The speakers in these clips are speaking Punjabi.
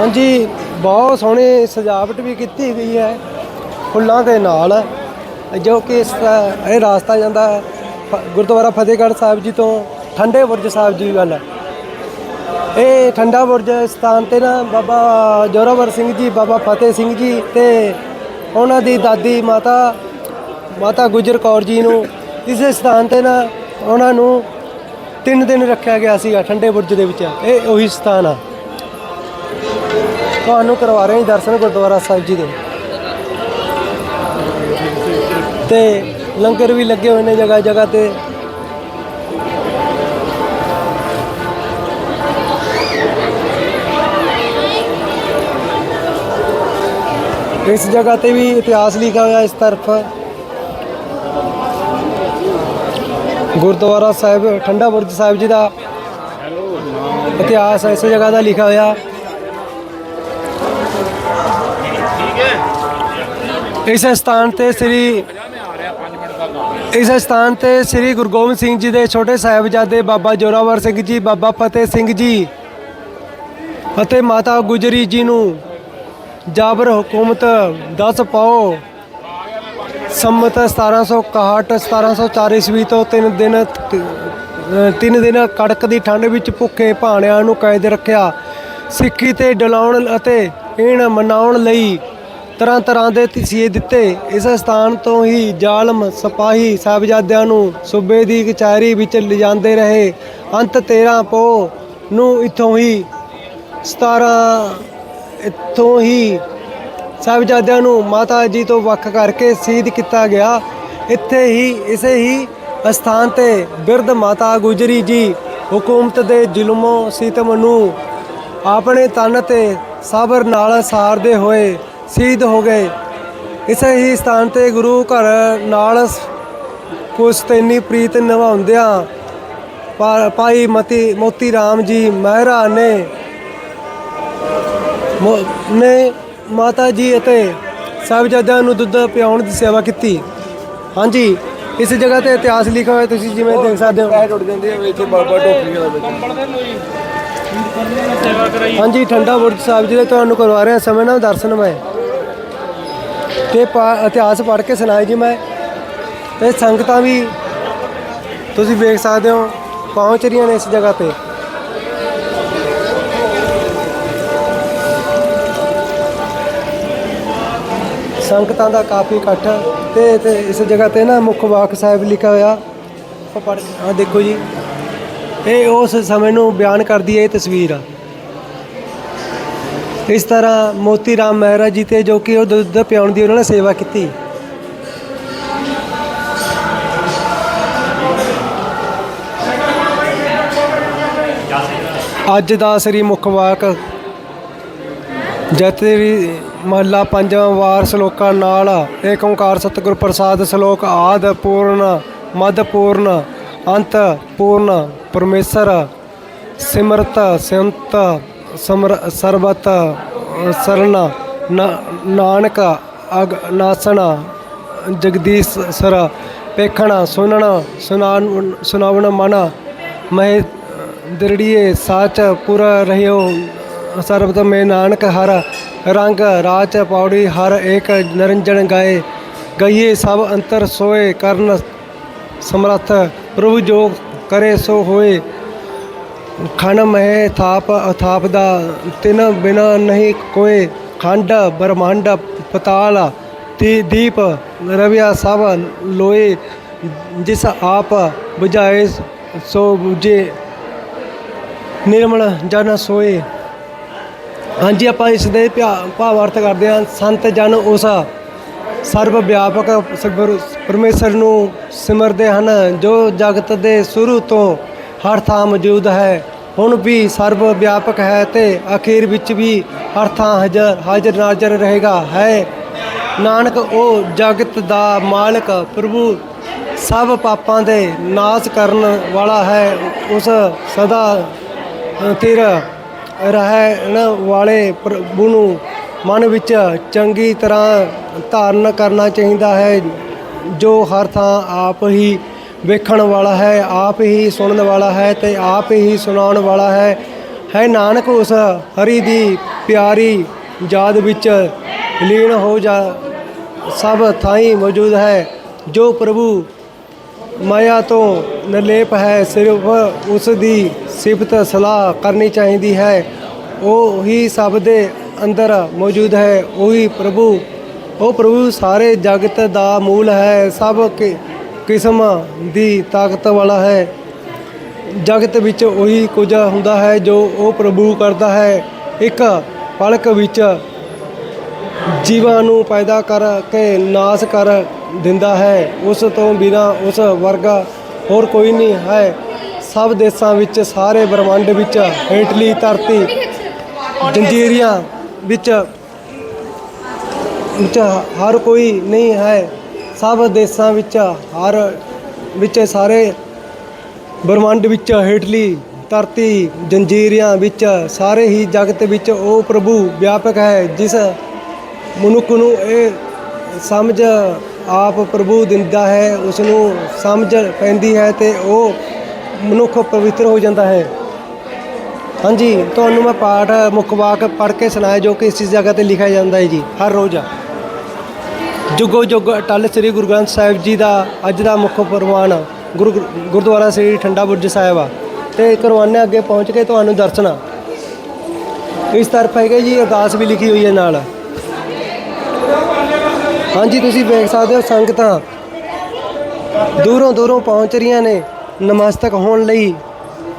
ਹਾਂਜੀ, ਬਹੁਤ ਸੋਹਣੀ ਸਜਾਵਟ ਵੀ ਕੀਤੀ ਗਈ ਹੈ, ਫੁੱਲਾਂ ਦੇ ਨਾਲ, ਜੋ ਕਿ ਇਸ ਦਾ- ਇਹ ਰਾਸਤਾ ਜਾਂਦਾ ਹੈ, ਫ- ਗੁਰਦੁਆਰਾ ਫਤਿਹਗੜ੍ਹ ਸਾਹਿਬ ਜੀ ਤੋਂ ਠੰਡੇ ਬੁਰਜ ਸਾਹਿਬ ਜੀ ਵੱਲ। ਇਹ ਠੰਡਾ ਬੁਰਜ ਸਥਾਨ ਤੇ ਨਾ ਬਾਬਾ ਜੋਰਾਵਰ ਸਿੰਘ ਜੀ, ਬਾਬਾ ਫਤਿਹ ਸਿੰਘ ਜੀ ਤੇ ਉਹਨਾਂ ਦੀ ਦਾਦੀ ਮਾਤਾ ਮਾਤਾ ਗੁਜਰ ਕੌਰ ਜੀ ਨੂੰ ਇਸ ਸਥਾਨ ਤੇ ਨਾ ਉਹਨਾਂ ਨੂੰ ਤਿੰਨ ਦਿਨ ਰੱਖਿਆ ਗਿਆ ਸੀਗਾ, ਠੰਡੇ ਬੁਰਜ ਦੇ ਵਿੱਚ। ਇਹ ਉਹੀ ਸਥਾਨ ਆ। ਤੁਹਾਨੂੰ ਕਰਵਾ ਰਹੇ ਹਾਂ ਦਰਸ਼ਨ ਗੁਰਦੁਆਰਾ ਸਾਹਿਬ ਜੀ ਦੇ। ਤੇ ਲੰਗਰ ਵੀ ਲੱਗੇ ਹੋਏ ਨੇ ਜਗ੍ਹਾ ਜਗ੍ਹਾ ਤੇ। ਇਸ ਜਗ੍ਹਾ ਤੇ ਵੀ ਇਤਿਹਾਸ ਲਿਖਿਆ ਹੋਇਆ ਇਸ ਤਰਫ। ਗੁਰਦੁਆਰਾ ਸਾਹਿਬ, ਠੰਡਾ ਬੁਰਜ ਸਾਹਿਬ ਜੀ ਦਾ ਇਤਿਹਾਸ ਇਸ ਜਗ੍ਹਾ ਦਾ ਲਿਖਿਆ ਹੋਇਆ। ਇਸ ਸਥਾਨ ਤੇ ਸ੍ਰੀ ਇਸ ਸਥਾਨ ਤੇ ਸ੍ਰੀ ਗੁਰੂ ਗੋਬਿੰਦ ਸਿੰਘ ਜੀ ਦੇ ਛੋਟੇ ਸਾਹਿਬਜ਼ਾਦੇ ਬਾਬਾ ਜੋਰਾਵਰ ਸਿੰਘ ਜੀ ਬਾਬਾ ਫਤਿਹ ਸਿੰਘ ਜੀ ਅਤੇ ਮਾਤਾ ਗੁਜਰੀ ਜੀ ਨੂੰ ਜਾਬਰ ਹਕੂਮਤ 10 ਪਾਓ। ਸੰਮਤ 1761 1704 ਈਸਵੀ ਤੋਂ ਤਿੰਨ ਦਿਨ ਅ, ਤਿੰਨ ਦਿਨ ਕੜਕ ਦੀ ਠੰਡ ਵਿੱਚ ਭੁੱਖੇ ਭਾਣਿਆਂ ਨੂੰ ਕੈਦ ਰੱਖਿਆ। ਸਿੱਖੀ ਤੇ ਡਲਾਉਣ ਅਤੇ ਇਹਨ ਮਨਾਉਣ ਲਈ ਤਰ੍ਹਾਂ ਤਰ੍ਹਾਂ ਦੇ ਤਸੀਹੇ ਦਿੱਤੇ। ਇਸ ਸਥਾਨ ਤੋਂ ਹੀ ਜ਼ਾਲਮ, ਸਿਪਾਹੀ ਸਾਹਿਬਜ਼ਾਦਿਆਂ ਨੂੰ ਸੂਬੇ ਦੀ ਕਚਹਿਰੀ ਵਿੱਚ ਲਿਜਾਂਦੇ ਰਹੇ। ਅੰਤ 13 ਪੋ ਨੂੰ ਇੱਥੋਂ ਹੀ 17 ਇੱਥੋਂ ਹੀ ਸਾਹਿਬਜ਼ਾਦਿਆਂ ਨੂੰ ਮਾਤਾ ਜੀ ਤੋਂ ਵੱਖ ਕਰਕੇ ਸ਼ਹੀਦ ਕੀਤਾ ਗਿਆ। ਇੱਥੇ ਹੀ, ਇਸੇ ਹੀ ਅਸਥਾਨ ਤੇ ਬਿਰਧ ਮਾਤਾ ਗੁਜਰੀ ਜੀ ਹਕੂਮਤ ਦੇ ਜ਼ੁਲਮੋਂ ਸਿਤਮ ਨੂੰ ਆਪਣੇ ਤਨ ਤੇ ਸਬਰ ਨਾਲ ਸਾਰਦੇ ਹੋਏ ਸ਼ਹੀਦ ਹੋ ਗਏ। ਇਸੇ ਹੀ ਸਥਾਨ ਤੇ ਗੁਰੂ ਘਰ ਨਾਲ ਪੁਸ਼ਤੈਨੀ ਪ੍ਰੀਤ ਨਿਭਾਉਂਦਿਆਂ ਪਾ- ਭਾਈ ਮਤੀ ਮੋਤੀ ਰਾਮ ਜੀ ਮਹਿਰਾ ਨੇ ਨੇ ਮਾਤਾ ਜੀ ਅਤੇ ਸਾਹਿਬਜ਼ਾਦਿਆਂ ਨੂੰ ਦੁੱਧ ਪਿਆਉਣ ਦੀ ਸੇਵਾ ਕੀਤੀ। ਹਾਂਜੀ ਇਸ ਜਗ੍ਹਾ ਤੇ ਇਤਿਹਾਸ ਲਿਖਿਆ ਹੋਇਆ ਤੁਸੀਂ ਜਿਵੇਂ ਦੇਖ ਸਕਦੇ ਹੋ। ਟੁੱਟ ਜਾਂਦੀ ਹੈ ਇੱਥੇ ਬਾਬਾ ਟੋਪੀਆਂ ਦਾ ਵਿੱਚ। ਹਾਂਜੀ ਠੰਡਾ ਬੁਰਜ ਸਾਹਿਬ ਜੀ ਦੇ ਤੁਹਾਨੂੰ ਕਰਵਾ ਰਿਹਾ ਸਮੇਂ ਨਾਲ ਦਰਸ਼ਨ ਮੈਂ ਤੇ ਪਾ- ਇਤਿਹਾਸ ਪੜ੍ਹ ਕੇ ਸੁਣਾਏ ਜੀ ਮੈਂ। ਤੇ ਸੰਗਤਾਂ ਵੀ ਤੁਸੀਂ ਵੇਖ ਸਕਦੇ ਹੋ, ਪਹੁੰਚ ਰਹੀਆਂ ਨੇ ਇਸ ਜਗ੍ਹਾ ਤੇ। ਸੰਗਤਾਂ ਦਾ ਕਾਫੀ ਇਕੱਠ ਤੇ ਤੇ ਇਸ ਜਗ੍ਹਾ ਤੇ ਨਾ ਮੁੱਖ ਵਾਕ ਸਾਹਿਬ ਲਿਖਿਆ ਹੋਇਆ। ਪੜ੍ਹ ਆ ਦੇਖੋ ਜੀ, ਇਹ ਉਸ ਸਮੇਂ ਨੂੰ ਬਿਆਨ ਕਰਦੀ ਹੈ ਇਹ ਤਸਵੀਰ। ਆ ਇਸ ਤਰ੍ਹਾਂ ਮੋਤੀ ਰਾਮ ਮਹਿਰਾ ਜੀ ਤੇ ਜੋ ਕਿ ਉਹ ਦੁੱਧ ਪਿਆਉਣ ਦੀ ਉਹਨਾਂ ਨੇ ਸੇਵਾ ਕੀਤੀ। ਅੱਜ ਦਾ ਸ੍ਰੀ ਮੁੱਖ ਵਾਕ ਜਤਰੀ ਮਹੱਲਾ ਪੰਜਵਾਂ ਵਾਰ ਸ਼ਲੋਕਾਂ ਨਾਲ ਏਕ ਓੰਕਾਰ ਸਤਿਗੁਰ ਪ੍ਰਸਾਦ ਸ਼ਲੋਕ ਆਦ ਪੂਰਨ, ਮਦ ਪੂਰਨ, ਅੰਤ ਪੂਰਨ, ਪਰਮੇਸ਼ਰ, ਸਿਮਰਤ, ਸੰਤ ਸਮਰ ਸਰਬਤ ਸਰਨ ਨਾਨਕ, ਅਗ, ਨਾਸਣ, ਜਗਦੀਸ਼, ਸਰ, ਪੇਖਣ ਸੁਨਣ ਸੁਨਾਨ ਸੁਨਾਵਣ ਮਨ, ਮਹਿ ਦਰੜੀਏ, ਸਾਚ, ਪੁਰ ਰਹਿਓ, ਸਰਬਤ ਮੇ ਨਾਨਕ, ਹਰ ਰੰਗ, ਰਾਚ, ਪੌੜੀ, ਹਰ ਏਕ, ਨਿਰੰਜਨ ਗਾਏ, ਗਈਏ ਸਭ ਅੰਤਰ ਸੋਏ, ਕਰਨ ਸਮਰਥ, ਪ੍ਰਭੂ ਜੋ ਕਰੇ ਸੋ ਹੋਏ ਖਣ ਮਹਿ ਥਾਪ, ਅਥਾਪ ਦਾ ਤਿਨ ਬਿਨਾ ਨਹੀਂ ਕੋਏ ਖੰਡ, ਬ੍ਰਹਮੰਡ, ਪਤਾਲ, ਤੇ, ਦੀਪ, ਰਵਿਆ ਸਭ ਲੋਏ, ਜਿਸ ਆਪ ਬੁਝਾਏ ਸੋ 부ਝੇ ਨਿਰਮਲ ਜਨ ਸੋਏ। ਹਾਂਜੀ, ਆਪਾਂ ਇਸ ਦੇ ਭਾ- ਭਾਵ ਅਰਥ ਕਰਦੇ ਹਾਂ, ਸੰਤ ਜਨ ਉਸ ਸਰਵ ਵਿਆਪਕ ਸਤਿਗੁਰੂ ਪਰਮੇਸ਼ਰ ਨੂੰ ਸਿਮਰਦੇ ਹਨ, ਜੋ ਜਗਤ ਦੇ ਸ਼ੁਰੂ ਤੋਂ ਹਰ ਥਾਂ ਮੌਜੂਦ ਹੈ। ਹੁਣ ਵੀ ਸਰਬ ਵਿਆਪਕ ਹੈ ਤੇ ਅਖੀਰ ਵਿੱਚ ਵੀ ਹਰ ਥਾਂ ਹਾਜ਼ਰ ਹਾਜ਼ਰ ਨਾਜ਼ਰ ਰਹੇਗਾ, ਹੈ। ਨਾਨਕ, ਉਹ ਜਗਤ ਦਾ ਮਾਲਕ, ਪ੍ਰਭੂ ਸਭ ਪਾਪਾਂ ਦੇ ਨਾਸ਼ ਕਰਨ ਵਾਲਾ ਹੈ। ਉਸ ਸਦਾ ਤੇਰ ਰਹਿਣ ਵਾਲੇ ਪ੍ਰਭੂ ਨੂੰ ਮਨ ਵਿੱਚ ਚੰਗੀ ਤਰ੍ਹਾਂ ਧਾਰਨ ਕਰਨਾ ਚਾਹੀਦਾ ਹੈ, ਜੋ ਹਰ ਥਾਂ ਆਪ ਹੀ ਵੇਖਣ ਵਾਲਾ ਹੈ, ਆਪ ਹੀ ਸੁਣਨ ਵਾਲਾ ਹੈ ਤੇ ਆਪ ਹੀ ਸੁਣਾਉਣ ਵਾਲਾ ਹੈ। ਹੈ ਨਾਨਕ ਉਸ ਹਰੀ ਦੀ ਪਿਆਰੀ ਯਾਦ ਵਿੱਚ ਲੀਨ ਹੋ ਜਾ, ਸਭ ਥਾਈ ਮੌਜੂਦ ਹੈ, ਜੋ ਪ੍ਰਭੂ ਮਾਇਆ ਤੋਂ ਨਿਰਲੇਪ ਹੈ, ਸਿਰਫ ਉਸ ਦੀ ਸਿਫਤ ਸਲਾਹ ਕਰਨੀ ਚਾਹੀਦੀ ਹੈ। ਉਹ ਹੀ ਸਭ ਦੇ ਅੰਦਰ ਮੌਜੂਦ ਹੈ, ਉਹੀ ਪ੍ਰਭੂ, ਉਹ ਪ੍ਰਭੂ ਸਾਰੇ ਜਗਤ ਦਾ ਮੂਲ ਹੈ, ਸਭ ਕਿ- ਕਿਸਮ ਦੀ ਤਾਕਤ ਵਾਲਾ ਹੈ। ਜਗਤ ਵਿੱਚ ਉਹੀ ਕੁਝ ਹੁੰਦਾ ਹੈ ਜੋ ਉਹ ਪ੍ਰਭੂ ਕਰਦਾ ਹੈ। ਇੱਕ ਪਲਕ ਵਿੱਚ ਜੀਵਾਂ ਨੂੰ ਪੈਦਾ ਕਰਕੇ ਨਾਸ ਕਰ ਦਿੰਦਾ ਹੈ। ਉਸ ਤੋਂ ਬਿਨਾ ਉਸ ਵਰਗਾ ਹੋਰ ਕੋਈ ਨਹੀਂ ਹੈ। ਸਭ ਦੇਸ਼ਾਂ ਵਿੱਚ ਸਾਰੇ ਬ੍ਰਹਮੰਡ ਵਿੱਚ ਹੇਠਲੀ ਧਰਤੀ ਜੰਜੀਰੀਆਂ ਵਿੱਚ ਵਿੱਚ ਹਰ ਕੋਈ ਨਹੀਂ ਹੈ। ਸਭ ਦੇਸ਼ਾਂ ਵਿੱਚ ਹਰ ਵਿੱਚ ਸਾਰੇ ਬ੍ਰਹਮੰਡ ਵਿੱਚ ਹੇਠਲੀ ਧਰਤੀ ਜੰਜੀਰੀਆਂ ਵਿੱਚ ਸਾਰੇ ਹੀ ਜਗਤ ਵਿੱਚ ਉਹ ਪ੍ਰਭੂ ਵਿਆਪਕ ਹੈ, ਜਿਸ ਮਨੁੱਖ ਨੂੰ ਇਹ ਸਮਝ ਆਪ ਪ੍ਰਭੂ ਦਿੰਦਾ ਹੈ ਉਸ ਨੂੰ ਸਮਝ ਪੈਂਦੀ ਹੈ ਤੇ ਉਹ ਮਨੁੱਖ ਪਵਿੱਤਰ ਹੋ ਜਾਂਦਾ ਹੈ। ਹਾਂਜੀ, ਤੁਹਾਨੂੰ ਮੈਂ ਪਾਠ ਮੁੱਖ ਵਾਕ ਪੜ੍ਹ ਕੇ ਸੁਣਾਇਆ ਜੋ ਕਿ ਇਸ ਜਗ੍ਹਾ ਤੇ ਲਿਖਿਆ ਜਾਂਦਾ ਹੈ ਜੀ, ਹਰ ਰੋਜ਼। ਜੁਗੋ ਜੁਗ ਅਟਲ ਸ੍ਰੀ ਗੁਰੂ ਗ੍ਰੰਥ ਸਾਹਿਬ ਜੀ ਦਾ ਅੱਜ ਦਾ ਮੁੱਖ ਪ੍ਰਵਾਨ ਗੁਰੂ ਗੁਰਦੁਆਰਾ ਸ੍ਰੀ ਠੰਡਾ ਬੁਰਜ ਸਾਹਿਬ ਆ। ਤੇ ਕਰਵਾਨੇ ਅੱਗੇ ਪਹੁੰਚ ਕੇ ਤੁਹਾਨੂੰ ਦਰਸ਼ਨ ਇਸ ਤਰਫ ਹੈਗੇ ਜੀ, ਅਰਦਾਸ ਵੀ ਲਿਖੀ ਹੋਈ ਹੈ ਨਾਲ। ਹਾਂਜੀ, ਤੁਸੀਂ ਵੇਖ ਸਕਦੇ ਹੋ ਸੰਗਤਾਂ ਦੂਰੋਂ ਦੂਰੋਂ ਪਹੁੰਚ ਰਹੀਆਂ ਨੇ, ਨਮਸਤਕ ਹੋਣ ਲਈ।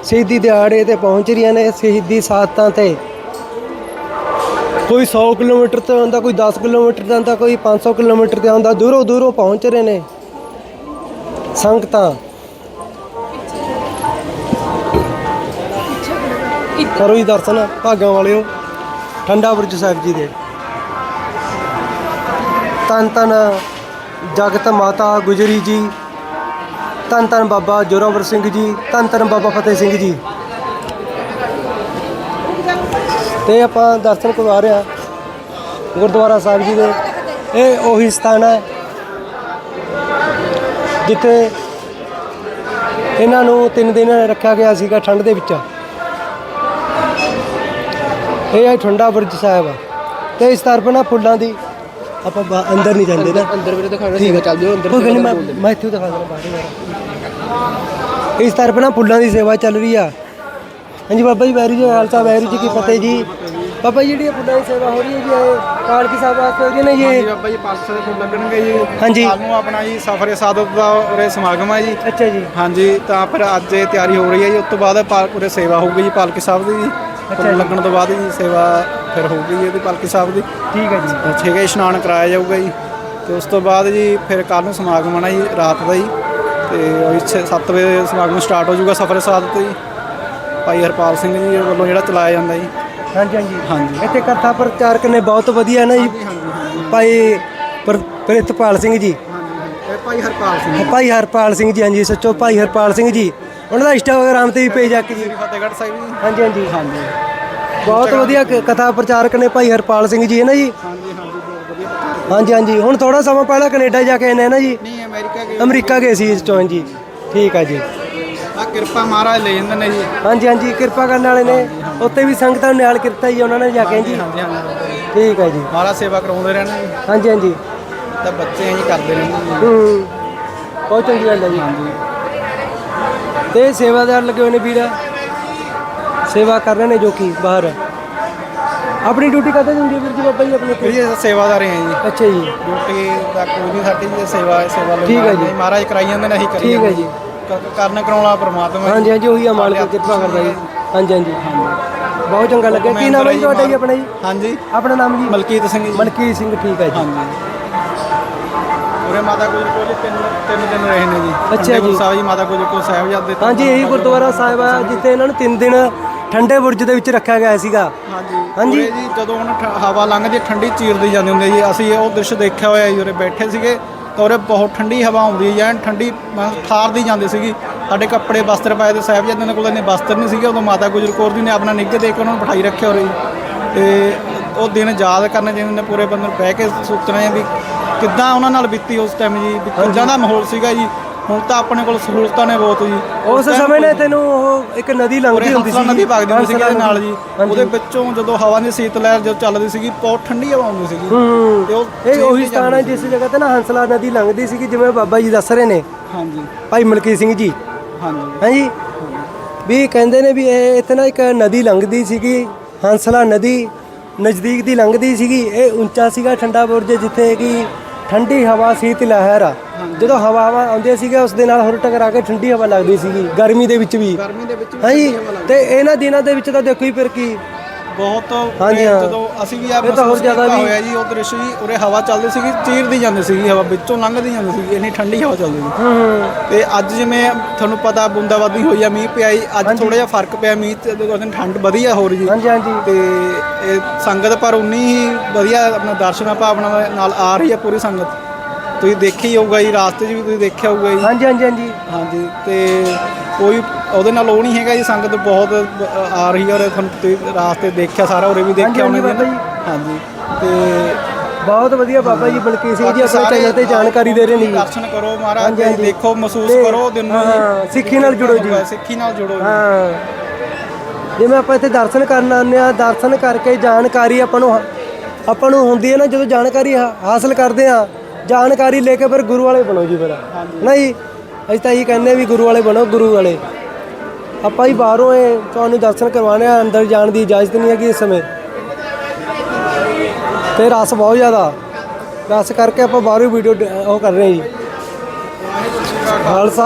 ਸ਼ਹੀਦੀ ਦਿਹਾੜੇ ਤੇ ਪਹੁੰਚ ਰਹੀਆਂ ਨੇ ਸ਼ਹੀਦੀ ਸਾਤਾਂ ਤੇ। ਕੋਈ 100 ਕਿਲੋਮੀਟਰ ਤੇ ਆਉਂਦਾ, ਕੋਈ 10 ਕਿਲੋਮੀਟਰ ਤੇ ਆਉਂਦਾ, ਕੋਈ 500 ਕਿਲੋਮੀਟਰ ਤੇ ਆਉਂਦਾ, ਦੂਰੋਂ ਦੂਰੋਂ ਪਹੁੰਚ ਰਹੇ ਨੇ ਸੰਗਤਾਂ। ਕਰੋ ਜੀ ਦਰਸ਼ਨ, ਭਾਗਾਂ ਵਾਲਿਓ, ਠੰਡਾ ਬੁਰਜ ਸਾਹਿਬ ਜੀ ਦੇ। ਤਨ ਤਨ ਜਗਤ ਮਾਤਾ ਗੁਜਰੀ ਜੀ ਤਨ ਤਨ ਬਾਬਾ ਜੋਰਾਵਰ ਸਿੰਘ ਜੀ ਤਨ ਤਨ ਬਾਬਾ ਫਤਿਹ ਸਿੰਘ ਜੀ। ਤੇ ਆਪਾਂ ਦਰਸ਼ਨ ਕਰਵਾ ਰਹੇ ਹਾਂ। ਗੁਰਦੁਆਰਾ ਸਾਹਿਬ ਜੀ ਦੇ। ਇਹ ਉਹੀ ਸਥਾਨ ਹੈ ਜਿੱਥੇ ਇਹਨਾਂ ਨੂੰ ਤਿੰਨ ਦਿਨ ਰੱਖਿਆ ਗਿਆ ਸੀਗਾ ਠੰਡ ਦੇ ਵਿੱਚ। ਇਹ ਹੈ ਠੰਡਾ ਬੁਰਜ ਸਾਹਿਬ। ਤੇ ਇਸ ਤਰਫ ਨਾ ਫੁੱਲਾਂ ਦੀ ਆਪਾਂ ਅੰਦਰ ਨਹੀਂ ਜਾਂਦੇ ਨਾ। ਅੰਦਰ ਵੀਰੇ ਦਿਖਾਣਾ ਹੈ। ਚੱਲ ਜਾਓ ਅੰਦਰ ਕੋਈ ਨਹੀਂ ਮੈਂ ਇੱਥੇ ਦਿਖਾ ਦੇਣਾ ਬਾਹਰ ਇਸ ਤਰਫ ਨਾ ਫੁੱਲਾਂ ਦੀ ਸੇਵਾ ਚੱਲ ਰਹੀ ਆ। ਹਾਂਜੀ ਬਾਬਾ ਜੀ ਵੈਰੀ ਜੀ ਖਾਲਸਾ ਵੈਰੀ ਜੀ ਕੀ ਫਤਿਹ ਜੀ। ਬਾਬਾ ਜੀ ਜਿਹੜੀ ਇਹ ਦੀ ਸੇਵਾ ਹੋ ਰਹੀ ਹੈ ਜੀ ਇਹ ਕਾਲਕੀ ਸਾਹਿਬ ਵਾਸਤੇ ਹੋ ਰਹੀ ਹੈ ਨਾ ਜੀ ਜੀ ਇਹ? ਬਾਬਾ ਜੀ 500 ਦੇ ਫੁੱਲ ਲੱਗਣਗੇ ਜੀ। ਹਾਂਜੀ। ਕੱਲ੍ਹ ਨੂੰ ਆਪਣਾ ਜੀ ਸਫਰੇ ਸਾਦਤ ਦਾ ਉਰੇ ਸਮਾਗਮ ਹੈ ਜੀ। ਅੱਛਾ ਜੀ। ਹਾਂਜੀ ਤਾਂ ਫਿਰ ਅੱਜ ਇਹ ਤਿਆਰੀ ਹੋ ਰਹੀ ਹੈ ਜੀ। ਉਸ ਤੋਂ ਬਾਅਦ ਪਾ- ਉਰੇ ਸੇਵਾ ਹੋਊਗੀ ਜੀ ਪਾਲਕੀ ਸਾਹਿਬ ਦੀ। ਜੀ ਫੁੱਲ ਲੱਗਣ ਤੋਂ ਬਾਅਦ ਜੀ ਸੇਵਾ ਫਿਰ ਹੋਊਗੀ ਜੀ ਇਹਦੀ ਪਾਲਕੀ ਸਾਹਿਬ ਦੀ। ਠੀਕ ਹੈ ਜੀ। ਠੀਕ ਹੈ ਇਸ਼ਨਾਨ ਕਰਾਇਆ ਜਾਊਗਾ ਜੀ। ਤੇ ਉਸ ਤੋਂ ਬਾਅਦ ਜੀ ਫਿਰ ਕੱਲ੍ਹ ਨੂੰ ਸਮਾਗਮ ਆਣਾ ਜੀ ਰਾਤ ਦਾ ਜੀ। ਤੇ ਉਹ 7 ਵਜੇ ਸਮਾਗਮ ਸਟਾਰਟ ਹੋ ਜਾਊਗਾ ਸਫਰੇ ਸਾਦਤ ਜੀ। ਭਾਈ ਹਰਪਾਲ ਸਿੰਘ ਜੀ ਵੱਲੋਂ ਜਿਹੜਾ ਚਲਾਇਆ ਜਾਂਦਾ ਜੀ। ਹਾਂਜੀ ਹਾਂਜੀ। ਹਾਂਜੀ। ਇੱਥੇ ਕਥਾ ਪ੍ਰਚਾਰਕ ਨੇ ਬਹੁਤ ਵਧੀਆ ਨਾ ਜੀ। ਭਾਈ ਪ੍ਰ- ਪ੍ਰਿਤਪਾਲ ਸਿੰਘ ਜੀ। ਇਹ ਭਾਈ ਹਰਪਾਲ ਸਿੰਘ ਭਾਈ ਹਰਪਾਲ ਸਿੰਘ ਜੀ ਹਾਂਜੀ ਸੱਚੋ ਭਾਈ ਹਰਪਾਲ ਸਿੰਘ ਜੀ। ਉਹਨਾਂ ਦਾ ਇੰਸਟਾਗ੍ਰਾਮ ਤੇ ਵੀ ਪੇਜ ਆ ਕੇ ਜੀ। ਸ੍ਰੀ ਫਤਿਹਗੜ੍ਹ ਸਾਹਿਬ ਜੀ। ਹਾਂਜੀ ਹਾਂਜੀ। ਹਾਂਜੀ। ਬਹੁਤ ਵਧੀਆ ਕ- ਕਥਾ ਪ੍ਰਚਾਰਕ ਨੇ ਭਾਈ ਹਰਪਾਲ ਸਿੰਘ ਜੀ ਹੈ ਨਾ ਜੀ? ਹਾਂਜੀ ਹਾਂਜੀ। ਬਹੁਤ ਵਧੀਆ। ਹਾਂਜੀ ਹਾਂਜੀ। ਹੁਣ ਥੋੜਾ ਸਮਾਂ ਪਹਿਲਾਂ ਕੈਨੇਡਾ ਜਾ ਕੇ ਆਏ ਨੇ ਨਾ ਜੀ? ਨਹੀਂ ਅਮਰੀਕਾ ਗਏ ਅਮਰੀਕਾ ਗਏ ਸੀ ਇਸ ਚੋਂ ਜੀ ਠੀਕ ਆ ਜੀ। ਆ ਕਿਰਪਾ ਮਹਾਰਾਜ ਲੈ ਜਾਂਦੇ ਨੇ ਜੀ। ਹਾਂਜੀ ਹਾਂਜੀ ਕਿਰਪਾ ਕਰਨ ਵਾਲੇ ਨੇ। ਉੱਤੇ ਵੀ ਸੰਗਤਾਂ ਨੂੰ ਨਾਲ ਕੀਤਾ ਜੀ ਉਹਨਾਂ ਨੇ ਜਾ ਕੇ ਜੀ। ਹਾਂਜੀ ਹਾਂਜੀ ਠੀਕ ਹੈ ਜੀ। ਮਹਾਰਾਜ ਸੇਵਾ ਕਰਾਉਂਦੇ ਰਹਿਣਾ ਜੀ। ਹਾਂਜੀ ਹਾਂਜੀ। ਤਾਂ ਬੱਚੇ ਐਂ ਜੀ ਕਰਦੇ ਰਹਿੰਦੇ ਹੂੰ ਬਹੁਤ ਚੰਗੀ ਗੱਲ ਹੈ ਜੀ। ਤੇ ਸੇਵਾਦਾਰ ਲੱਗੇ ਹੋਏ ਨੇ ਵੀਰ। ਸੇਵਾ ਕਰ ਰਹੇ ਨੇ ਜੋ ਕਿ ਬਾਹਰ। ਆਪਣੀ ਡਿਊਟੀ ਕਦੋਂ ਹੁੰਦੀ ਹੈ ਵੀਰ ਜੀ ਬਾਬਾ ਜੀ ਆਪਣੇ ਜੀ ਅਸੀਂ ਸੇਵਾਦਾਰ ਹਾਂ ਜੀ। ਅੱਛਾ ਜੀ। ਡਿਊਟੀ ਦਾ ਕੋਈ ਨਹੀਂ ਸਾਡੀ ਜੀ ਸੇਵਾ ਸੇਵਾ ਲਈ ਠੀਕ ਹੈ ਜੀ। ਮਹਾਰਾਜ ਕਰਾਈ ਜਾਂਦੇ ਨੇ ਅਸੀਂ ਕਰੀ ਠੀਕ ਹੈ ਜੀ। ਕਰਨ ਕਰਾਉਣਾ ਪ੍ਰਮਾਤਮਾ। ਹਾਂਜੀ ਹਾਂਜੀ ਉਹੀ ਆ ਮਾਲਕ ਕਿਰਪਾ ਕਰਦਾ ਜੀ। ਹਾਂਜੀ ਹਾਂਜੀ। ਬਹੁਤ ਚੰਗਾ ਲੱਗਿਆ ਕੀ ਨਾਮ ਹੈ ਜੀ ਤੁਹਾਡਾ ਜੀ ਆਪਣਾ ਜੀ? ਹਾਂਜੀ। ਆਪਣਾ ਨਾਮ ਜੀ? ਮਲਕੀਤ ਸਿੰਘ ਜੀ। ਮਲਕੀਤ ਸਿੰਘ ਠੀਕ ਹੈ ਜੀ। ਹਾਂਜੀ। ਉਰੇ ਮਾਤਾ ਗੁਜਰ ਕੋਲ ਤਿੰਨ ਤਿੰਨ ਦਿਨ ਰਹੇ ਨੇ ਜੀ। ਅੱਛਾ ਜੀ। ਸਾਹਿਬ ਜੀ ਮਾਤਾ ਗੁਜਰ ਕੋਲ ਸਾਹਿਬਜ਼ਾਦੇ ਹਾਂਜੀ ਇਹੀ ਗੁਰਦੁਆਰਾ ਸਾਹਿਬ ਆ ਜਿੱਥੇ ਇਹਨਾਂ ਨੂੰ 3 ਦਿਨ ਠੰਡੇ ਬੁਰਜ ਦੇ ਵਿੱਚ ਰੱਖਿਆ ਗਿਆ ਸੀਗਾ। ਹਾਂਜੀ। ਹਾਂਜੀ। ਜੀ ਜਦੋਂ ਹੁਣ ਹਵਾ ਲੰਘਦੀ ਠੰਡੀ ਚੀਰਦੀ ਜਾਂਦੀ ਹੁੰਦੀ ਜੀ। ਅਸੀਂ ਉਹ ਦ੍ਰਿਸ਼ ਦੇਖਿਆ ਹੋਇਆ ਜੀ ਉਰੇ ਬੈਠੇ ਸੀਗੇ। ਤਾਂ ਉਰੇ ਬਹੁਤ ਠੰਡੀ ਹਵਾ ਆਉਂਦੀ ਹੈ ਐਨ ਠੰਡੀ ਠਾਰਦੀ ਜਾਂਦੀ ਸੀਗੀ। ਸਾਡੇ ਕੱਪੜੇ ਵਸਤਰ ਪਾਏ ਤੇ ਸਾਹਿਬਜ਼ਾਦਿਆਂ ਦੇ ਕੋਲ ਇੰਨੇ ਵਸਤਰ ਨਹੀਂ ਸੀਗੇ ਉਦੋਂ ਮਾਤਾ ਗੁਜਰ ਕੌਰ ਜੀ ਨੇ ਆਪਣਾ ਨਿੱਘ ਦੇ ਕੇ ਉਹਨਾਂ ਨੂੰ ਬਿਠਾਈ ਰੱਖਿਆ ਉਰੇ। ਤੇ ਉਹ ਦਿਨ ਯਾਦ ਕਰਨੇ ਜਿਵੇਂ ਨੇ ਪੂਰੇ ਬੰਦੇ ਬਹਿ ਕੇ ਸੋਚਣਾ ਹੈ ਵੀ ਕਿੱਦਾਂ ਉਹਨਾਂ ਨਾਲ ਬੀਤੀ ਉਸ ਟਾਈਮ ਜੀ ਕਿੱਦਾਂ ਦਾ ਮਾਹੌਲ ਸੀਗਾ ਜੀ। ਹੁਣ ਤਾਂ ਆਪਣੇ ਕੋਲ ਸਹੂਲਤਾਂ ਨੇ ਬਹੁਤ ਜੀ। ਉਸ ਸਮੇਂ ਨੇ ਤੈਨੂੰ ਉਹ ਇੱਕ ਨਦੀ ਲੰਘਦੀ ਹੁੰਦੀ ਸੀ ਨਦੀ ਵਗਦੀ ਹੁੰਦੀ ਸੀ ਇਹਦੇ ਨਾਲ ਜੀ। ਉਹਦੇ ਵਿੱਚੋਂ ਜਦੋਂ ਹਵਾ ਦੀ ਸੀਤ ਲਹਿਰ ਜਦੋਂ ਚੱਲਦੀ ਸੀਗੀ ਬਹੁਤ ਠੰਡੀ ਹਵਾ ਆਉਂਦੀ ਸੀਗੀ। ਤੇ ਉਹ ਇਹ ਉਹੀ ਸਥਾਨ ਹੈ ਜਿਸ ਜਗ੍ਹਾ ਤੇ ਨਾ ਹੰਸਲਾ ਨਦੀ ਲੰਘਦੀ ਸੀਗੀ ਜਿਵੇਂ ਬਾਬਾ ਜੀ ਦੱਸ ਰਹੇ ਨੇ। ਹਾਂਜੀ। ਭਾਈ ਮਲਕੀ ਸਿੰਘ ਜੀ। ਹਾਂਜੀ। ਹਾਂਜੀ। ਵੀ ਕਹਿੰਦੇ ਨੇ ਵੀ ਇਹ ਇੱਥੇ ਨਾ ਇੱਕ ਨਦੀ ਲੰਘਦੀ ਸੀਗੀ ਹੰਸਲਾ ਨਦੀ ਨਜ਼ਦੀਕ ਦੀ ਲੰਘਦੀ ਸੀਗੀ। ਇਹ ਉੱਚਾ ਸੀਗਾ ਠੰਡਾ ਬੁਰਜ ਜਿੱਥੇ ਕਿ ਠੰਡੀ ਹਵਾ ਸੀਤ ਲਹਿਰ ਆ। ਜਦੋਂ ਹਵਾ ਹਵਾ ਆਉਂਦੀ ਸੀਗਾ ਉਸ ਦੇ ਨਾਲ ਹੋਰ ਟਕਰਾ ਕੇ ਠੰਡੀ ਹਵਾ ਲੱਗਦੀ ਸੀਗੀ ਗਰਮੀ ਦੇ ਵਿੱਚ ਵੀ। ਗਰਮੀ ਦੇ ਵਿੱਚ ਵੀ ਹਾਂਜੀ ਤੇ ਇਹਨਾਂ ਦਿਨਾਂ ਦੇ ਵਿੱਚ ਤਾਂ ਦੇਖੋ ਹੀ ਫਿਰ ਕੀ। ਬਹੁਤ ਹਾਂਜੀ, ਤੇ ਹਾਂ। ਜਦੋਂ ਅਸੀਂ ਵੀ ਆ ਇਹ ਤਾਂ ਹੋਰ ਜ਼ਿਆਦਾ ਵੀ- ਹੋਇਆ ਜੀ ਉਹ ਦ੍ਰਿਸ਼ ਜੀ ਉਰੇ ਹਵਾ ਚੱਲਦੀ ਸੀਗੀ ਚੀਰਦੀ ਜਾਂਦੀ ਸੀਗੀ ਹਵਾ ਵਿੱਚੋਂ ਲੰਘਦੀ ਜਾਂਦੀ ਸੀਗੀ ਇੰਨੀ ਠੰਡੀ ਹਵਾ ਚੱਲਦੀ ਸੀ। ਹੂੰ ਤੇ ਅੱਜ ਜਿਵੇਂ ਤੁਹਾਨੂੰ ਪਤਾ ਬੂੰਦਾਬਾਦੀ ਹੋਈ ਆ ਮੀਂਹ ਪਿਆ ਜੀ ਅੱਜ ਥੋੜਾ ਜਿਹਾ ਫ਼ਰਕ ਪਿਆ ਮੀਂਹ ਤੇ ਉਹਦੇ ਕਾਰਨ ਠੰਡ ਵਧੀਆ ਹੋ ਰਹੀ ਜੀ। ਹਾਂਜੀ ਹਾਂਜੀ। ਤੇ ਇਹ ਸੰਗਤ ਪਰ ਉਨੀ ਹੀ ਵਧੀਆ ਆਪਣਾ ਦਰਸ਼ਨਾ ਭਾਵਨਾ ਨਾਲ ਆ ਰਹੀ ਹੈ ਪੂਰੀ ਸੰਗਤ। ਤੁਸੀਂ ਦੇਖੀ ਹੀ ਹੋਊਗਾ ਜੀ ਰਾਸਤੇ 'ਚ ਵੀ ਤੁਸੀਂ ਦੇਖਿਆ ਹੋਊਗਾ ਜੀ। ਹਾਂਜੀ ਹਾਂਜੀ ਹਾਂਜੀ। ਹਾਂਜੀ ਤੇ ਕੋਈ ਉਹਦੇ ਨਾਲ ਉਹ ਨਹੀਂ ਹੈਗਾ ਜੀ ਸੰਗਤ ਬਹੁਤ ਆ ਰਹੀ ਹੈ ਔਰ ਤੁਹਾਨੂੰ ਤੁਸੀਂ ਰਾਸਤੇ ਦੇਖਿਆ ਸਾਰਾ ਉਰੇ ਵੀ ਦੇਖਿਆ ਹਾਂਜੀ, ਹੋਣਾ ਜੀ। ਹਾਂਜੀ ਤੇ ਬਹੁਤ ਵਧੀਆ ਬਾਬਾ ਜੀ ਬਲਕੀ ਸਿੰਘ ਜੀ ਆਪਣੇ ਚੈਨਲ ਤੇ ਜਾਣਕਾਰੀ ਦੇ ਰਹੇ ਨੇ ਜੀ। ਦਰਸ਼ਨ ਕਰੋ ਮਹਾਰਾਜ ਹਾਂਜੀ, ਤੇ ਹਾਂਜੀ। ਦੇਖੋ ਮਹਿਸੂਸ ਤੇ- ਕਰੋ ਦਿਨ ਨੂੰ ਹਾਂ, ਸਿੱਖੀ ਨਾਲ ਜੁੜੋ ਜੀ। ਸਿੱਖੀ ਨਾਲ ਜੁੜੋ ਜੀ। ਹਾਂ। ਜਿਵੇਂ ਆਪਾਂ ਇੱਥੇ ਦਰਸ਼ਨ ਕਰਨ ਆਉਂਦੇ ਆ ਦਰਸ਼ਨ ਕਰਕੇ ਜਾਣਕਾਰੀ ਆਪਾਂ ਨੂੰ ਆਪਾਂ ਨੂੰ ਹੁੰਦੀ ਹੈ ਨਾ ਜਦੋਂ ਜਾਣਕਾਰੀ ਹਾ- ਹਾਸਲ ਕਰਦੇ ਆ ਜਾਣਕਾਰੀ ਲੈ ਕੇ ਫਿਰ ਗੁਰੂ ਵਾਲੇ ਬਣੋ ਜੀ ਫਿਰ। ਨਹੀਂ ਅਸੀਂ ਤਾਂ ਇਹੀ ਕਹਿੰਦੇ ਵੀ ਗੁਰੂ ਵਾਲੇ ਬਣੋ ਗੁਰੂ ਵਾਲੇ। ਆਪਾਂ ਹੀ ਬਾਹਰੋਂ ਇਹ ਤੁਹਾਨੂੰ ਦਰਸ਼ਨ ਕਰਵਾਉਣੇ ਆ ਅੰਦਰ ਜਾਣ ਦੀ ਇਜਾਜ਼ਤ ਨਹੀਂ ਹੈਗੀ ਇਸ ਸਮੇਂ। ਤੇ ਰਸ ਬਹੁਤ ਜ਼ਿਆਦਾ। ਰਸ ਕਰਕੇ ਆਪਾਂ ਬਾਹਰੋਂ ਵੀਡੀਓ ਉਹ ਕਰ ਰਹੇ ਜੀ। ਖਾਲਸਾ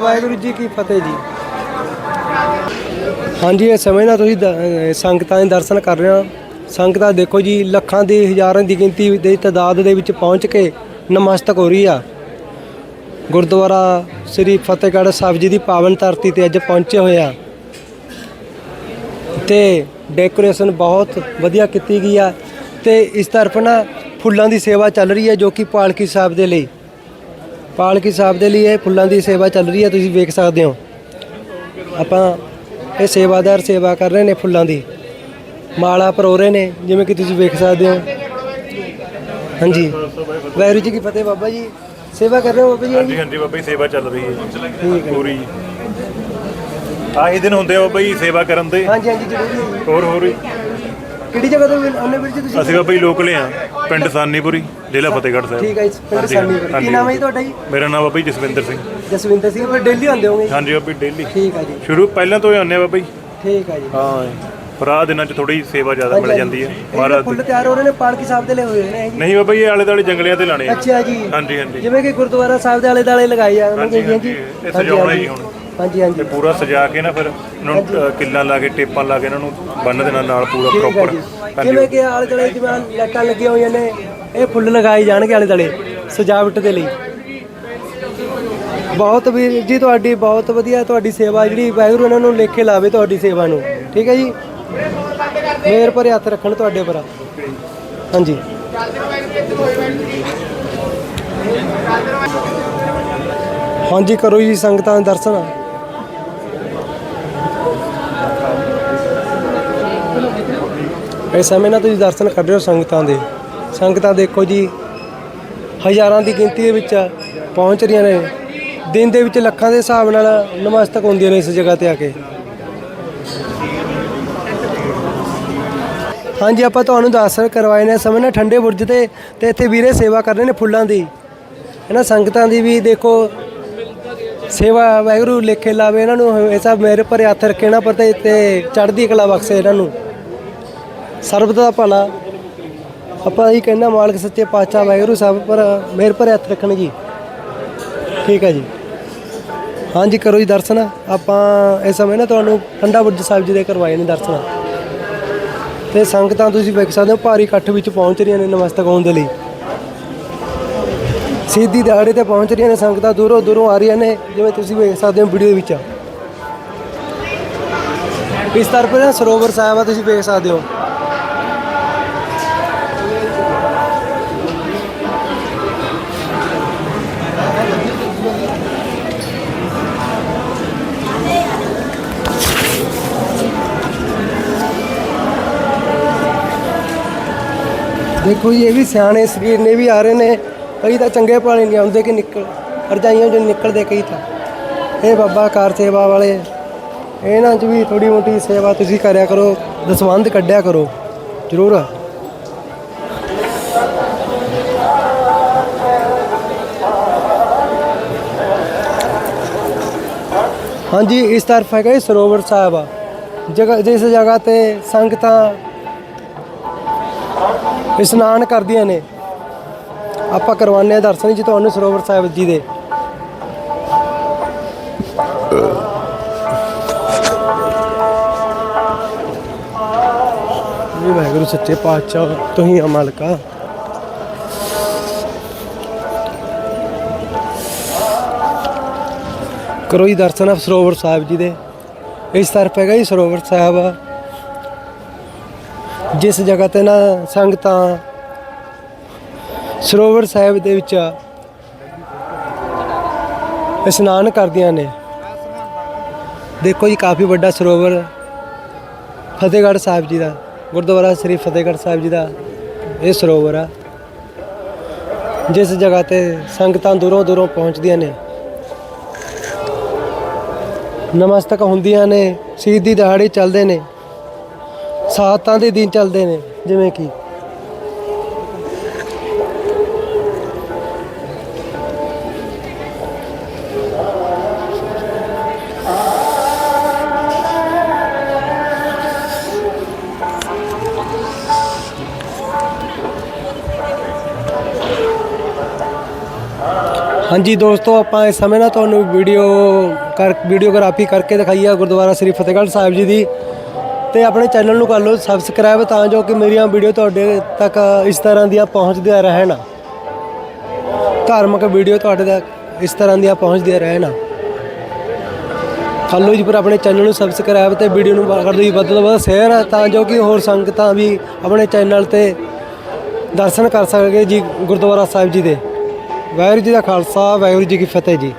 ਵਾਹਿਗੁਰੂ ਜੀ ਕੀ ਫਤਿਹ ਜੀ। ਹਾਂਜੀ ਇਹ ਸਮੇਂ ਨਾਲ ਤੁਸੀਂ ਸੰਗਤਾਂ ਦੇ ਦਰਸ਼ਨ ਕਰ ਰਹੇ ਹੋ। ਸੰਗਤਾਂ ਦੇਖੋ ਜੀ ਲੱਖਾਂ ਦੀ ਹਜ਼ਾਰਾਂ ਦੀ ਗਿਣਤੀ ਦੇ ਤਾਦਾਦ ਦੇ ਵਿੱਚ ਪਹੁੰਚ ਕੇ ਨਮਸਤਕ ਹੋ ਰਹੀ ਆ। ਗੁਰਦੁਆਰਾ ਸ੍ਰੀ ਫਤਿਹਗੜ੍ਹ ਸਾਹਿਬ ਜੀ ਦੀ ਪਾਵਨ ਧਰਤੀ ਤੇ ਅੱਜ ਪਹੁੰਚੇ ਹੋਏ ਆ। ਤੇ ਡੈਕੋਰੇਸ਼ਨ ਬਹੁਤ ਵਧੀਆ ਕੀਤੀ ਗਈ ਆ ਤੇ ਇਸ ਤਰਫ ਨਾ ਫੁੱਲਾਂ ਦੀ ਸੇਵਾ ਚੱਲ ਰਹੀ ਹੈ ਜੋ ਕਿ ਪਾਲਕੀ ਸਾਹਿਬ ਦੇ ਲਈ। ਪਾਲਕੀ ਸਾਹਿਬ ਦੇ ਲਈ ਇਹ ਫੁੱਲਾਂ ਦੀ ਸੇਵਾ ਚੱਲ ਰਹੀ ਹੈ ਤੁਸੀਂ ਵੇਖ ਸਕਦੇ ਹੋ। ਆਪਾਂ ਇਹ ਸੇਵਾਦਾਰ ਸੇਵਾ ਕਰ ਰਹੇ ਨੇ ਫੁੱਲਾਂ ਦੀ। ਮਾਲਾ ਪਰੋ ਰਹੇ ਨੇ, ਜਿਵੇਂ ਕਿ ਤੁਸੀਂ ਵੇਖ ਸਕਦੇ ਹੋ। ਹਾਂਜੀ। ਵਾਹਿਗੁਰੂ ਜੀ ਕੀ ਫਤਿਹ ਬਾਬਾ ਜੀ। ਸੇਵਾ ਕਰ ਰਹੇ ਹੋ ਬਾਬਾ ਜੀ? ਹਾਂਜੀ ਹਾਂਜੀ ਬਾਬਾ ਜੀ ਸੇਵਾ ਚੱਲ ਰਹੀ ਹੈ। ਪੂਰੀ। ਆਹੀ ਦਿਨ ਹੁੰਦੇ ਆ ਬਾਬਾ ਜੀ ਸੇਵਾ ਕਰਨ ਦੇ। ਹਾਂਜੀ ਹਾਂਜੀ ਜ਼ਰੂਰ ਜੀ। ਹੋਰ ਹੋਰ ਹੀ। ਕਿਹੜੀ ਜਗ੍ਹਾ ਤੋਂ ਆਨੇ ਵੀਰ ਜੀ ਤੁਸੀਂ? ਅਸੀਂ ਬਾਬਾ ਜੀ ਲੋਕਲੇ ਆ ਪਿੰਡ ਸਾਨੀਪੁਰੀ ਜ਼ਿਲ੍ਹਾ ਫਤਿਹਗੜ੍ਹ ਸਾਹਿਬ। ਠੀਕ ਹੈ ਜੀ ਪਿੰਡ ਹਾਂਜੀ, ਸਾਨੀਪੁਰ। ਕੀ ਹਾਂਜੀ। ਨਾਮ ਹੈ ਜੀ ਤੁਹਾਡਾ ਜੀ? ਮੇਰਾ ਨਾਮ ਬਾਬਾ ਜੀ ਜਸਵਿੰਦਰ ਸਿੰਘ। ਜਸਵਿੰਦਰ ਸਿੰਘ ਫਿਰ ਡੇਲੀ ਆਉਂਦੇ ਹੋਗੇ ਹਾਂਜੀ ਬਾਬਾ ਜੀ ਡੇਲੀ ਠੀਕ ਹੈ ਜੀ। ਸ਼ੁਰੂ ਪਹਿਲਾਂ ਤੋਂ ਹੀ ਆਉਂਦੇ ਆ ਬਾਬਾ ਜੀ। ਠੀਕ ਹੈ ਜੀ। ਹਾਂ। ਪਰ ਆਹ ਦਿਨਾਂ 'ਚ ਥੋੜੀ ਸੇਵਾ ਜ਼ਿਆਦਾ ਮਿਲ ਜਾਂਦੀ ਹੈ। ਮਹਾਰਾਜ ਫੁੱਲ ਤਿਆਰ ਹੋ ਰਹੇ ਨੇ ਪਾਲਕੀ ਸਾਹਿਬ ਦੇ ਲਈ ਹੋਏ ਨੇ। ਜੀ ਨਹੀਂ ਬਾਬਾ ਜੀ ਇਹ ਆਲੇ ਦਾਲੇ ਜੰਗਲਿਆਂ ਤੇ ਲਾਣੇ ਆ। ਅੱਛਾ ਜੀ। ਹਾਂਜੀ ਹਾਂਜੀ। ਜਿਵੇਂ ਕਿ ਗੁਰਦੁਆਰਾ ਸਾਹਿਬ ਦੇ ਆਲੇ ਦਾਲੇ ਲਗਾਏ ਜਾਣਗੇ ਜੀ ਹਾਂਜੀ, ਇਹ ਸਜਾਉਣਾ ਹੀ ਹੁਣ। ਹਾਂਜੀ ਹਾਂਜੀ। ਤੇ ਪੂਰਾ ਸਜਾ ਕੇ ਨਾ ਫਿਰ ਇਹਨਾਂ ਨੂੰ ਅ, ਕਿੱਲਾਂ ਲਾ ਕੇ ਟੇਪਾਂ ਲਾ ਕੇ ਇਹਨਾਂ ਨੂੰ ਬੰਨ ਦੇਣਾ ਨਾਲ ਪੂਰਾ ਠੀਕ ਹੈ ਪ੍ਰੋਪਰ ਜੀ। ਜਿਵੇਂ ਕਿ ਆਲੇ ਦਾਲੇ ਜਿਵੇਂ ਲਾਈਟਾਂ ਲੱਗੀਆਂ ਹੋਈਆਂ ਨੇ ਇਹ ਫੁੱਲ ਲਗਾਏ ਜਾਣਗੇ ਆਲੇ ਦਾਲੇ ਸਜਾਵਟ ਦੇ ਲਈ। ਬਹੁਤ ਵੀਰ ਜੀ ਤੁਹਾਡੀ ਬਹੁਤ ਵਧੀਆ ਤੁਹਾਡੀ ਸੇਵਾ ਜਿਹੜੀ ਵਾਹਿਗੁਰੂ ਇਹਨਾਂ ਨੂੰ ਲੇਖੇ ਲਾਵੇ ਤੁਹਾਡੀ ਸੇਵਾ ਨੂੰ। ਠੀਕ ਹੈ ਜੀ? ਮੇਰ ਪਰ ਹੱਥ ਰੱਖਣ ਤੁਹਾਡੇ ਪਰ। ਹਾਂਜੀ। ਹਾਂਜੀ, ਕਰੋ ਜੀ ਸੰਗਤਾਂ ਦੇ ਦਰਸ਼ਨ। ਇਸ ਸਮੇਂ ਨਾਲ ਤੁਸੀਂ ਦਰਸ਼ਨ ਕਰ ਰਹੇ ਹੋ ਸੰਗਤਾਂ ਦੇ। ਸੰਗਤਾਂ ਦੇਖੋ ਜੀ, ਹਜ਼ਾਰਾਂ ਦੀ ਗਿਣਤੀ ਦੇ ਵਿੱਚ ਪਹੁੰਚ ਰਹੀਆਂ ਨੇ। ਦਿਨ ਦੇ ਵਿੱਚ ਲੱਖਾਂ ਦੇ ਹਿਸਾਬ ਨਾਲ ਨਮਸਤਕ ਹੁੰਦੀਆਂ ਨੇ ਇਸ ਜਗ੍ਹਾ ਤੇ ਆ ਕੇ। ਹਾਂਜੀ, ਆਪਾਂ ਤੁਹਾਨੂੰ ਦੱਸ ਕਰਵਾਏ ਨੇ, ਸਮੇਂ ਨਾਲ ਠੰਡੇ ਬੁਰਜ ਤੇ ਤੇ ਇੱਥੇ ਵੀਰੇ ਸੇਵਾ ਕਰ ਰਹੇ ਨੇ ਫੁੱਲਾਂ ਦੀ। ਇਹਨਾਂ ਸੰਗਤਾਂ ਦੀ ਵੀ ਦੇਖੋ, ਸੇਵਾ ਵਾਹਿਗੁਰੂ ਲੇਖੇ ਲਾਵੇ ਇਹਨਾਂ ਨੂੰ ਹਮੇਸ਼ਾ ਮੇਰੇ ਪਰ ਹੱਥ ਰੱਖੇ ਨਾ ਪਤਾ ਤੇ ਚੜ੍ਹਦੀ ਕਲਾ ਬਖਸ਼ੇ ਇਹਨਾਂ ਨੂੰ। ਸਰਬਤ ਦਾ ਭਲਾ। ਆਪਾਂ ਇਹੀ ਕਹਿੰਦਾ ਮਾਲਕ ਸੱਚੇ ਪਾਤਸ਼ਾਹ ਵਾਹਿਗੁਰੂ ਸਾਹਿਬ ਪਰ ਮੇਰੇ ਪਰ ਹੱਥ ਰੱਖਣ ਜੀ। ਠੀਕ ਹੈ ਜੀ। ਹਾਂਜੀ, ਕਰੋ ਜੀ ਦਰਸ਼ਨ। ਆਪਾਂ ਇਸ ਸਮੇਂ ਨਾ ਤੁਹਾਨੂੰ ਠੰਡਾ ਬੁਰਜ ਸਾਹਿਬ ਜੀ ਦੇ ਕਰਵਾਏ ਨੇ ਦਰਸ਼ਨ। ਤੇ ਸੰਗਤਾਂ ਤੁਸੀਂ ਵੇਖ ਸਕਦੇ ਹੋ, ਭਾਰੀ ਇਕੱਠ ਵਿੱਚ ਪਹੁੰਚ ਰਹੀਆਂ ਨੇ ਨਮਸਤਕ ਹੋਣ ਦੇ ਲਈ। ਸਿੱਧੀ ਦਿਹਾੜੇ ਤੇ ਪਹੁੰਚ ਰਹੀਆਂ ਨੇ ਸੰਗਤਾਂ, ਦੂਰੋਂ ਦੂਰੋਂ ਆ ਰਹੀਆਂ ਨੇ, ਜਿਵੇਂ ਤੁਸੀਂ ਵੇਖ ਸਕਦੇ ਹੋ ਵੀਡੀਓ ਦੇ ਵਿੱਚ। ਇਸ ਤਰ੍ਹਾਂ ਸਰੋਵਰ ਸਾਹਿਬ ਆ, ਤੁਸੀਂ ਵੇਖ ਸਕਦੇ ਹੋ। ਦੇਖੋ ਜੀ, ਇਹ ਵੀ ਸਿਆਣੇ ਸਰੀਰ ਨੇ ਵੀ ਆ ਰਹੇ ਨੇ। ਕਈ ਤਾਂ ਚੰਗੇ ਭਾਲੇ ਨਹੀਂ ਆਉਂਦੇ ਕਿ ਨਿਕਲ। ਰਜਾਈਆਂ ਜੋ ਨਿਕਲਦੇ ਕਈ ਤਾਂ। ਇਹ ਬਾਬਾ ਕਾਰ ਸੇਵਾ ਵਾਲੇ। ਇਹਨਾਂ 'ਚ ਵੀ ਥੋੜੀ ਮੋਟੀ ਸੇਵਾ ਤੁਸੀਂ ਕਰਿਆ ਕਰੋ, ਦਸਵੰਧ ਕੱਢਿਆ ਕਰੋ। ਜ਼ਰੂਰ। ਹਾਂਜੀ, ਇਸ ਤਰਫ ਹੈਗਾ ਸਰੋਵਰ ਸਾਹਿਬ ਆ। ਜਗ੍ਹਾ ਜਿਸ ਜਗ੍ਹਾ ਤੇ ਸੰਗਤਾਂ ਇਸ਼ਨਾਨ ਕਰਦੀਆਂ ਨੇ। ਆਪਾਂ ਕਰਵਾਉਂਦੇ ਹਾਂ ਦਰਸ਼ਨ ਜੀ ਤੁਹਾਨੂੰ ਸਰੋਵਰ ਸਾਹਿਬ ਜੀ ਦੇ। ਜੀ ਵਾਹਿਗੁਰੂ, ਸੱਚੇ ਪਾਤਸ਼ਾਹ, ਤੁਸੀਂ ਆ ਮਾਲਕਾ ਕਰੋ ਜੀ ਦਰਸ਼ਨ ਸਰੋਵਰ ਸਾਹਿਬ ਜੀ ਦੇ। ਇਸ ਤਰਫ ਹੈਗਾ ਜੀ ਸਰੋਵਰ ਸਾਹਿਬ। ਜਿਸ ਜਗ੍ਹਾ ਤੇ ਨਾ ਸੰਗਤਾਂ ਸਰੋਵਰ ਸਾਹਿਬ ਦੇ ਵਿੱਚ ਇਸ਼ਨਾਨ ਕਰਦੀਆਂ ਨੇ। ਦੇਖੋ ਜੀ, ਕਾਫੀ ਵੱਡਾ ਸਰੋਵਰ ਫਤਿਹਗੜ੍ਹ ਸਾਹਿਬ ਜੀ ਦਾ, ਗੁਰਦੁਆਰਾ ਸ੍ਰੀ ਫਤਿਹਗੜ੍ਹ ਸਾਹਿਬ ਜੀ ਦਾ ਇਹ ਸਰੋਵਰ ਆ। ਜਿਸ ਜਗ੍ਹਾ ਤੇ ਸੰਗਤਾਂ ਦੂਰੋਂ ਦੂਰੋਂ ਪਹੁੰਚਦੀਆਂ ਨੇ। ਨਮਸਤਕ ਹੁੰਦੀਆਂ ਨੇ, ਸ਼ਹੀਦੀ ਦਿਹਾੜੇ ਚੱਲਦੇ ਨੇ। ਸਾਤਾਂ ਦੇ ਦਿਨ ਚੱਲਦੇ ਨੇ, ਜਿਵੇਂ ਕਿ। ਹਾਂਜੀ ਦੋਸਤੋ, ਆਪਾਂ ਇਸ ਸਮੇਂ ਨਾ ਤੁਹਾਨੂੰ ਵੀਡੀਓ ਕਰ ਵੀਡੀਓਗ੍ਰਾਫੀ ਕਰਕੇ ਦਿਖਾਈ ਆ ਗੁਰਦੁਆਰਾ ਸ੍ਰੀ ਫਤਿਹਗੜ੍ਹ ਸਾਹਿਬ ਜੀ ਦੀ। ਤੇ ਆਪਣੇ ਚੈਨਲ ਨੂੰ ਕਰ ਲਓ ਸਬਸਕ੍ਰਾਈਬ ਤਾਂ ਜੋ ਕਿ ਮੇਰੀਆਂ ਵੀਡੀਓ ਤੁਹਾਡੇ ਤੱਕ ਇਸ ਤਰ੍ਹਾਂ ਦੀਆਂ ਪਹੁੰਚਦੀਆਂ ਰਹਿਣ। ਧਾਰਮਿਕ ਵੀਡੀਓ ਤੁਹਾਡੇ ਤੱਕ ਇਸ ਤਰ੍ਹਾਂ ਦੀਆਂ ਪਹੁੰਚਦੀਆਂ ਰਹਿਣ। ਕਰ ਲਓ ਜੀ ਪਰ ਆਪਣੇ ਚੈਨਲ ਨੂੰ ਸਬਸਕ੍ਰਾਈਬ ਤੇ ਵੀਡੀਓ ਨੂੰ ਕਰ ਦਿਓ ਵੱਧ ਤੋਂ ਵੱਧ ਸ਼ੇਅਰ ਤਾਂ ਜੋ ਕਿ ਹੋਰ ਸੰਗਤਾਂ ਵੀ ਆਪਣੇ ਚੈਨਲ ਤੇ ਦਰਸ਼ਨ ਕਰ ਸਕੇ ਜੀ ਗੁਰਦੁਆਰਾ ਸਾਹਿਬ ਜੀ ਦੇ। ਵਾਹਿਗੁਰੂ ਜੀ ਦਾ ਖਾਲਸਾ, ਵਾਹਿਗੁਰੂ ਜੀ ਕੀ ਫਤਿਹ ਜੀ।